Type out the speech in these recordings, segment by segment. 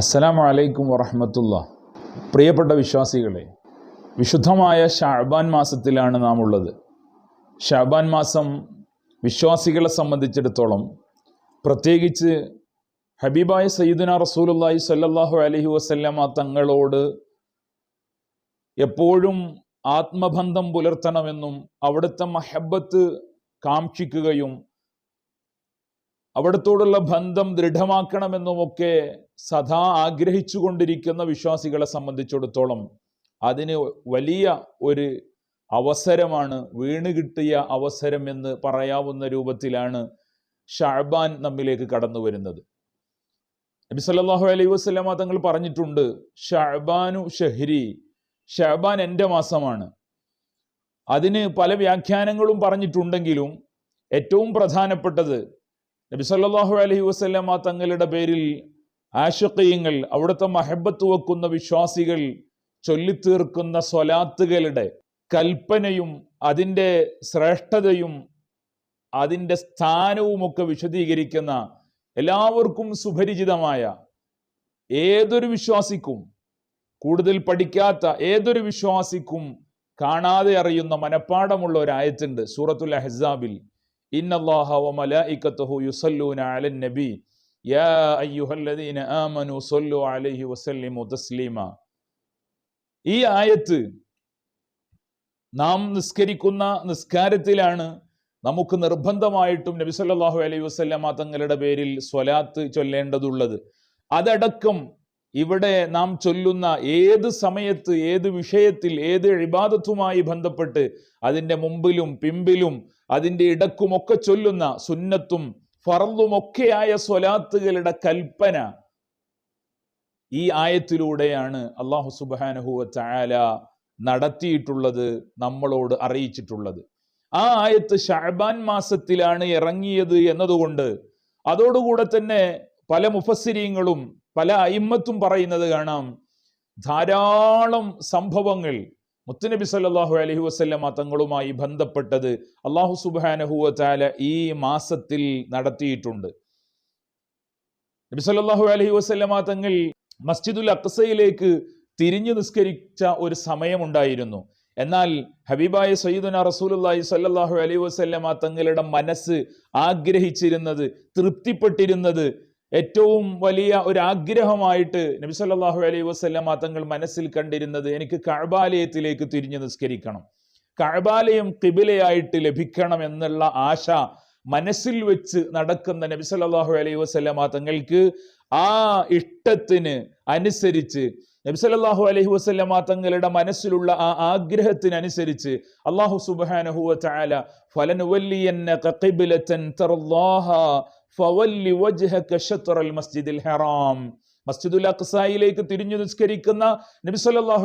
അസ്സലാമു അലൈക്കും വറഹമത്തുള്ള. പ്രിയപ്പെട്ട വിശ്വാസികളെ വിശുദ്ധമായ ഷാബാൻ മാസത്തിലാണ് നാം ഉള്ളത് ഷാബാൻ മാസം വിശ്വാസികളെ സംബന്ധിച്ചിടത്തോളം പ്രത്യേകിച്ച് ഹബീബായ സയ്യിദുന റസൂലുള്ളാഹി സ്വല്ലല്ലാഹു അലൈഹി ആ തങ്ങളോട് എപ്പോഴും ആത്മബന്ധം പുലർത്തണമെന്നും അവിടുത്തെ മഹബത്ത് കാക്ഷിക്കുകയും അവിടത്തോടുള്ള ബന്ധം ദൃഢമാക്കണമെന്നുമൊക്കെ സദാ ആഗ്രഹിച്ചു കൊണ്ടിരിക്കുന്ന വിശ്വാസികളെ സംബന്ധിച്ചിടത്തോളം അതിന് വലിയ ഒരു അവസരമാണ് വീണ് കിട്ടിയ അവസരം എന്ന് പറയാവുന്ന രൂപത്തിലാണ് ഷാബാൻ നമ്മിലേക്ക് കടന്നു വരുന്നത്. നബി സല്ലാഹു അലൈഹി വസ്ലാമ തങ്ങൾ പറഞ്ഞിട്ടുണ്ട് ഷാബാനു ഷഹരി ഷാബാൻ എന്റെ മാസമാണ്. അതിന് പല വ്യാഖ്യാനങ്ങളും പറഞ്ഞിട്ടുണ്ടെങ്കിലും ഏറ്റവും പ്രധാനപ്പെട്ടത് നബി സല്ലാഹു അലൈഹി വസല്ലമ തങ്ങളുടെ പേരിൽ ആശുക്കയങ്ങൾ അവിടുത്തെ മഹബത്ത് വെക്കുന്ന വിശ്വാസികൾ ചൊല്ലിത്തീർക്കുന്ന സ്വലാത്തുകളുടെ കൽപ്പനയും അതിന്റെ ശ്രേഷ്ഠതയും അതിന്റെ സ്ഥാനവുമൊക്കെ വിശദീകരിക്കുന്ന എല്ലാവർക്കും സുപരിചിതമായ ഏതൊരു വിശ്വാസിക്കും കൂടുതൽ പഠിക്കാത്ത ഏതൊരു വിശ്വാസിക്കും കാണാതെ അറിയുന്ന മനപ്പാടമുള്ള ഒരു ആയത്തുണ്ട് സൂറത്തുൽ അഹ്സാബിൽ. ഇന്നല്ലാഹ വമലായികത്തുഹു യുസല്ലൂന അലൻ നബി. യാ അയ്യുഹല്ലദീന ആമനു സല്ലു അലൈഹി വസല്ലിമു തസ്ലീമ. ഈ ആയത്ത് നാം നിസ്കരിക്കുന്ന നിസ്കാരത്തിലാണ് നമുക്ക് നിർബന്ധമായിട്ടും നബി സല്ലല്ലാഹു അലൈഹി വസല്ലമ തങ്ങളുടെ പേരിൽ സ്വലാത്ത് ചൊല്ലേണ്ടതുള്ളത്. അതടക്കം ഇവിടെ നാം ചൊല്ലുന്ന ഏത് സമയത്ത് ഏത് വിഷയത്തിൽ ഏത് ഇബാദത്തുമായി ബന്ധപ്പെട്ട് അതിന്റെ മുമ്പിലും പിമ്പിലും അതിന്റെ ഇടക്കുമൊക്കെ ചൊല്ലുന്ന സുന്നത്തും ഫറലുമൊക്കെയായ സ്വലാത്തുകളുടെ കൽപ്പന ഈ ആയത്തിലൂടെയാണ് അള്ളാഹു സുബാനഹുവ ചായാല നടത്തിയിട്ടുള്ളത് നമ്മളോട് അറിയിച്ചിട്ടുള്ളത്. ആ ആയത്ത് ഷാബാൻ മാസത്തിലാണ് ഇറങ്ങിയത് എന്നതുകൊണ്ട് അതോടുകൂടെ തന്നെ പല മുഫസിരിയങ്ങളും പല അയിമ്മത്തും പറയുന്നത് കാണാം. ധാരാളം സംഭവങ്ങൾ മുത്തുനബി സല്ലാഹു അലഹി വസല്ലമ തങ്ങളുമായി ബന്ധപ്പെട്ടത് അള്ളാഹു സുബാനഹുവ ഈ മാസത്തിൽ നടത്തിയിട്ടുണ്ട്. നബി സല്ലാഹു അലഹി വസല്ലമ തങ്ങൾ മസ്ജിദുൽ അക്സയിലേക്ക് തിരിഞ്ഞു നിസ്കരിച്ച ഒരു സമയമുണ്ടായിരുന്നു. എന്നാൽ ഹബീബായ സയ്യിദുന റസൂലുള്ളാഹി സല്ലാഹു അലൈഹി വസല്ലമ തങ്ങളുടെ മനസ്സ് ആഗ്രഹിച്ചിരുന്നത് തൃപ്തിപ്പെട്ടിരുന്നത് ഏറ്റവും വലിയ ഒരു ആഗ്രഹമായിട്ട് നബി സല്ലല്ലാഹു അലൈഹി വസല്ലമ തങ്ങൾ മനസ്സിൽ കണ്ടിരുന്നത് എനിക്ക് കഅബാലയത്തിലേക്ക് തിരിഞ്ഞു നിസ്കരിക്കണം. കഅബാലയം കിബിലയായിട്ട് ലഭിക്കണം എന്നുള്ള ആശ മനസ്സിൽ വെച്ച് നടക്കുന്ന നബി സല്ലല്ലാഹു അലൈഹി വസല്ലമ തങ്ങൾക്ക് ആ ഇഷ്ടത്തിന് അനുസരിച്ച് നബി സല്ലല്ലാഹു അലൈഹി വസല്ലമ തങ്ങളുടെ മനസ്സിലുള്ള ആ ആഗ്രഹത്തിനനുസരിച്ച് അല്ലാഹു സുബ്ഹാനഹു വ തആല മസ്ജിദിൽ ഹറാം. മസ്ജിദുൽ അഖ്സായിലേക്ക് തിരിഞ്ഞു നിസ്കരിക്കുന്ന നബി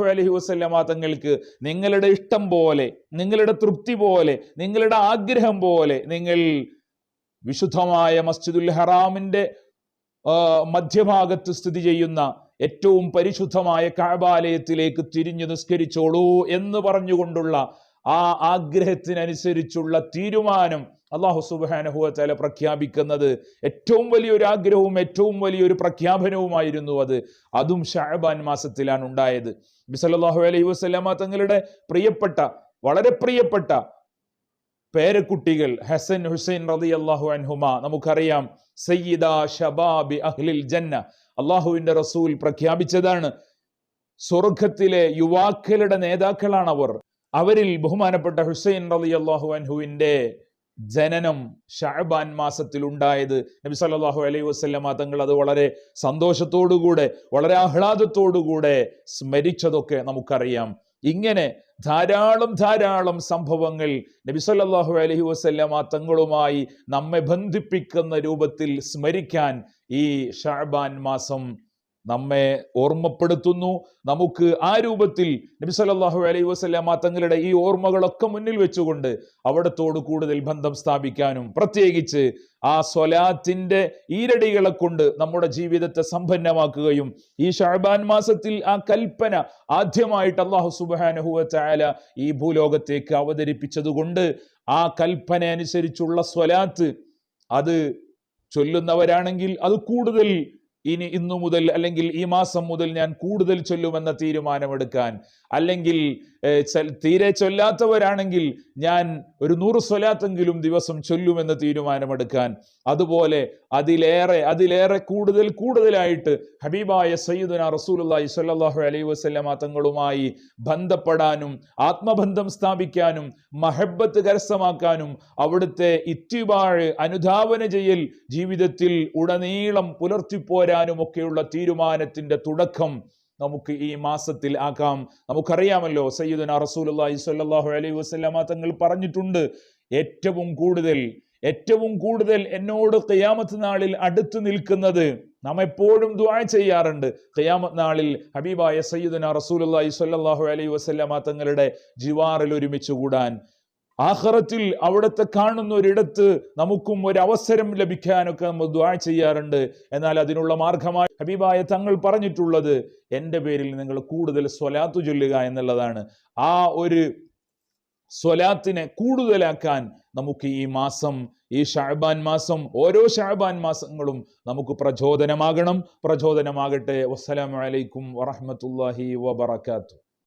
അലഹി വസല്ലമ തങ്ങൾക്ക് നിങ്ങളുടെ ഇഷ്ടം പോലെ നിങ്ങളുടെ തൃപ്തി പോലെ നിങ്ങളുടെ ആഗ്രഹം പോലെ നിങ്ങൾ വിശുദ്ധമായ മസ്ജിദുൽ ഹറാമിന്റെ മധ്യഭാഗത്ത് സ്ഥിതി ചെയ്യുന്ന ഏറ്റവും പരിശുദ്ധമായ കാബാലയത്തിലേക്ക് തിരിഞ്ഞു നിസ്കരിച്ചോളൂ എന്ന് പറഞ്ഞുകൊണ്ടുള്ള ആ ആഗ്രഹത്തിനനുസരിച്ചുള്ള തീരുമാനം അള്ളാഹു സുബാനഹുവല പ്രഖ്യാപിക്കുന്നത് ഏറ്റവും വലിയൊരു ആഗ്രഹവും ഏറ്റവും വലിയൊരു പ്രഖ്യാപനവുമായിരുന്നു അത്. അതും ഷാബാൻ മാസത്തിലാണ് ഉണ്ടായത്. ബിസലാഹു അലൈഹി വസ്ലാമ തങ്ങളുടെ പ്രിയപ്പെട്ട വളരെ പ്രിയപ്പെട്ട പേരക്കുട്ടികൾ ഹസൻ ഹുസൈൻ റതി അള്ളാഹു അൻഹുമ നമുക്കറിയാം സയ്യിദ ഷബാബി അഹ്ലിൽ ജന്ന അള്ളാഹുവിന്റെ റസൂൽ പ്രഖ്യാപിച്ചതാണ്. സ്വർഗത്തിലെ യുവാക്കളുടെ നേതാക്കളാണ് അവർ അവരിൽ ബഹുമാനപ്പെട്ട ഹുസൈൻ റതി അള്ളാഹു അൻഹുവിന്റെ ജനനം ഷാബാൻ മാസത്തിൽ ഉണ്ടായത് നബി സല്ലല്ലാഹു അലൈഹി വസല്ലമ തങ്ങൾ അത് വളരെ സന്തോഷത്തോടുകൂടെ വളരെ ആഹ്ലാദത്തോടുകൂടെ സ്മരിച്ചതൊക്കെ നമുക്കറിയാം. ഇങ്ങനെ ധാരാളം ധാരാളം സംഭവങ്ങൾ നബി സല്ലല്ലാഹു അലൈഹി വസല്ലമ തങ്ങളുമായി നമ്മെ ബന്ധിപ്പിക്കുന്ന രൂപത്തിൽ സ്മരിക്കാൻ ഈ ഷാബാൻ മാസം നമ്മെ ഓർമ്മപ്പെടുത്തുന്നു. നമുക്ക് ആ രൂപത്തിൽ നബി സല്ലല്ലാഹു അലൈഹി വസല്ലമ തങ്ങളുടെ ഈ ഓർമ്മകളൊക്കെ മുന്നിൽ വെച്ചുകൊണ്ട് അവിടത്തോട് കൂടുതൽ ബന്ധം സ്ഥാപിക്കാനും പ്രത്യേകിച്ച് ആ സ്വലാത്തിന്റെ ഈരടികളെ കൊണ്ട് നമ്മുടെ ജീവിതത്തെ സമ്പന്നമാക്കുകയും ഈ ഷാബാൻ മാസത്തിൽ ആ കൽപ്പന ആദ്യമായിട്ട് അള്ളാഹു സുബാനഹുവ ചായാല ഈ ഭൂലോകത്തേക്ക് അവതരിപ്പിച്ചതുകൊണ്ട് ആ കൽപ്പന അനുസരിച്ചുള്ള സ്വലാത്ത് അത് ചൊല്ലുന്നവരാണെങ്കിൽ അത് കൂടുതൽ ഇനി ഇന്നു മുതൽ അല്ലെങ്കിൽ ഈ മാസം മുതൽ ഞാൻ കൂടുതൽ ചൊല്ലുമെന്ന തീരുമാനമെടുക്കാൻ അല്ലെങ്കിൽ തീരെ ചൊല്ലാത്തവരാണെങ്കിൽ ഞാൻ ഒരു നൂറ് സ്വലാത്തെങ്കിലും ദിവസം ചൊല്ലുമെന്ന തീരുമാനമെടുക്കാൻ അതുപോലെ അതിലേറെ അതിലേറെ കൂടുതൽ കൂടുതലായിട്ട് ഹബീബായ സയ്യിദുന റസൂലുള്ളാഹി സ്വല്ലല്ലാഹു അലൈഹി വസല്ലമ തങ്ങളുമായി ബന്ധപ്പെടാനും ആത്മബന്ധം സ്ഥാപിക്കാനും മഹബത്ത് കരസ്ഥമാക്കാനും അവിടുത്തെ ഇത്തിബാഴ് അനുധാവന ചെയ്യൽ ജീവിതത്തിൽ ഉടനീളം പുലർത്തിപ്പോരാനും ഒക്കെയുള്ള തീരുമാനത്തിന്റെ തുടക്കം നമുക്ക് ഈ മാസത്തിൽ ആക്കാം. നമുക്കറിയാമല്ലോ സയ്യിദുന റസൂലുള്ളാഹി സ്വല്ലല്ലാഹു അലൈഹി വസല്ലമ തങ്ങൾ പറഞ്ഞിട്ടുണ്ട് ഏറ്റവും കൂടുതൽ ഏറ്റവും കൂടുതൽ എന്നോട് കയ്യാമത്ത് നാളിൽ അടുത്തു നിൽക്കുന്നത് നാം എപ്പോഴും ദുആ ചെയ്യാറുണ്ട്. ഖിയാമത്ത് നാളിൽ ഹബീബായ സയ്യിദുന റസൂലുള്ളാഹി സ്വല്ലല്ലാഹു അലൈഹി വസല്ലമ തങ്ങളുടെ ജിവാറിൽ ഒരുമിച്ച് കൂടാൻ. ആഖിറത്തിൽ അവിടുത്തെ കാണുന്ന ഒരിടത്ത് നമുക്കും ഒരു അവസരം ലഭിക്കാനൊക്കെ നമ്മൾ ദ്വാ ചെയ്യാറുണ്ട്. എന്നാൽ അതിനുള്ള മാർഗമായി ഹബീബായ തങ്ങൾ പറഞ്ഞിട്ടുള്ളത് എന്റെ പേരിൽ നിങ്ങൾ കൂടുതൽ സ്വലാത്തു ചൊല്ലുക എന്നുള്ളതാണ്. ആ ഒരു സ്വലാത്തിനെ കൂടുതലാക്കാൻ നമുക്ക് ഈ മാസം ഈ ഷാബാൻ മാസം ഓരോ ഷാബാൻ മാസങ്ങളും നമുക്ക് പ്രചോദനമാകണം. പ്രചോദനമാകട്ടെ. വസ്സലാമലൈക്കും അലൈക്കും വറഹ്മത്തുള്ളാഹി വബറകാതുഹു